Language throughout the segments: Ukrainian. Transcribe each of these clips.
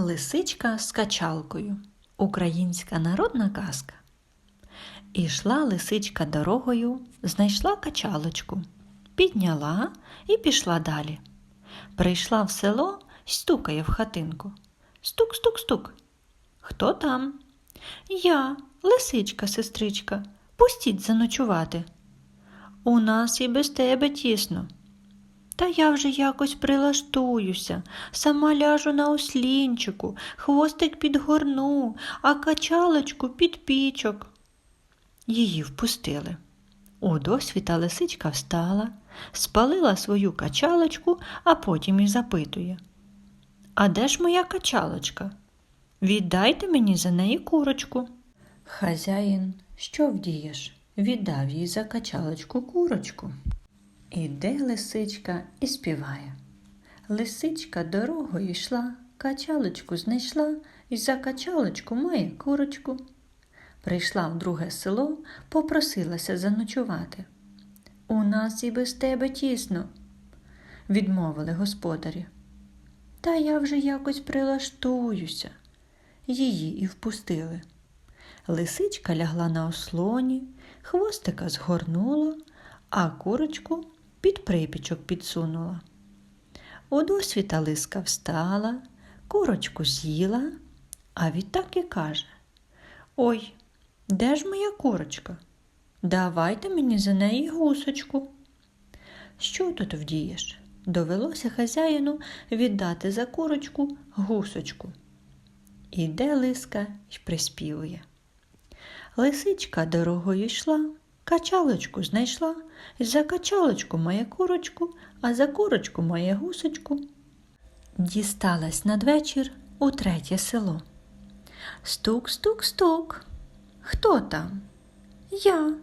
Лисичка з качалкою. Українська народна казка. Ішла лисичка дорогою, знайшла качалочку, підняла і пішла далі. Прийшла в село стукає в хатинку. Стук, стук, стук. Хто там? Я, лисичка, сестричка, пустіть заночувати. У нас і без тебе тісно. Та я вже якось прилаштуюся, сама ляжу на ослінчику, хвостик підгорну, а качалочку під пічок. Її впустили. У досвіта лисичка встала, спалила свою качалочку, а потім і запитує. А де ж моя качалочка? Віддайте мені за неї курочку. Хазяїн, що вдієш? Віддав їй за качалочку курочку. Іде лисичка і співає. Лисичка дорогою йшла, качалочку знайшла і за качалочку має курочку. Прийшла в друге село, попросилася заночувати. У нас і без тебе тісно, відмовили господарі. Та я вже якось прилаштуюся. Її і впустили. Лисичка лягла на ослоні, хвостика згорнула, а курочку під припічок підсунула. У досвіта лиска встала, курочку з'їла, а відтак і каже Ой, де ж моя курочка? Давайте мені за неї гусочку. Що тут вдієш? Довелося хазяїну віддати за курочку гусочку. Іде лиска й приспівує. Лисичка дорогою йшла, качалочку знайшла, за качалочку має курочку, а за курочку має гусочку. Дісталась надвечір у третє село. Стук, стук, стук. Хто там? Я,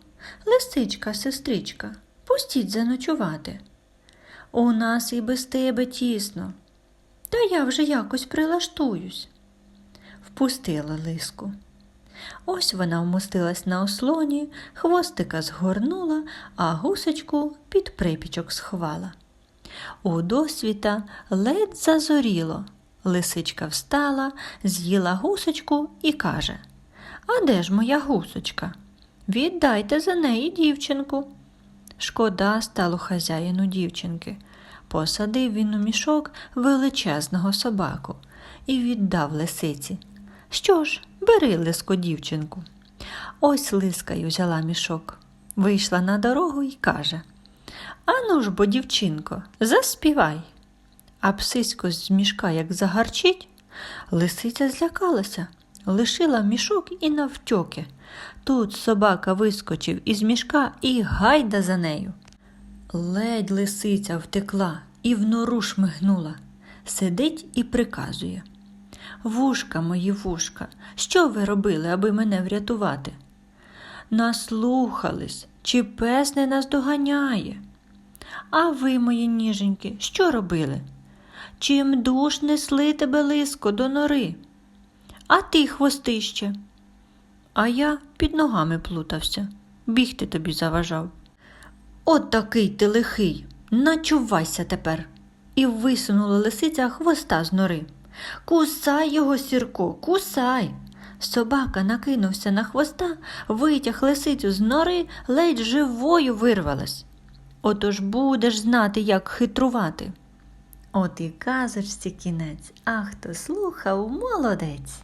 лисичка, сестричка, пустіть заночувати. У нас і без тебе тісно, та я вже якось прилаштуюсь. Впустила лиску. Ось вона вмостилась на ослоні, хвостика згорнула, а гусочку під припічок сховала. У досвіта ледь зазоріло. Лисичка встала, з'їла гусочку і каже А де ж моя гусочка? Віддайте за неї дівчинку. Шкода стало хазяїну дівчинки. Посадив він у мішок величезного собаку і віддав лисиці. Що ж, бери лиску дівчинку. Ось лискою взяла мішок, вийшла на дорогу і каже Ану ж бо, дівчинко, заспівай. А псисько з мішка як загарчить, лисиця злякалася, лишила мішок і навтьоки. Тут собака вискочив із мішка і гайда за нею. Ледь лисиця втекла і в нору шмигнула, сидить і приказує. Вушка мої вушка, що ви робили, аби мене врятувати? Наслухались, чи пес не нас доганяє? А ви, мої ніженьки, що робили? Чим душ несли тебе лиско до нори? А ти, хвостище? А я під ногами плутався, бігти тобі заважав. От такий ти лихий, начувайся тепер. І висунула лисиця хвоста з нори. Кусай його, сірко, кусай. Собака накинувся на хвоста, витяг лисицю з нори, ледь живою вирвалась. Отож будеш знати, як хитрувати. От і казочці кінець, а хто слухав, молодець.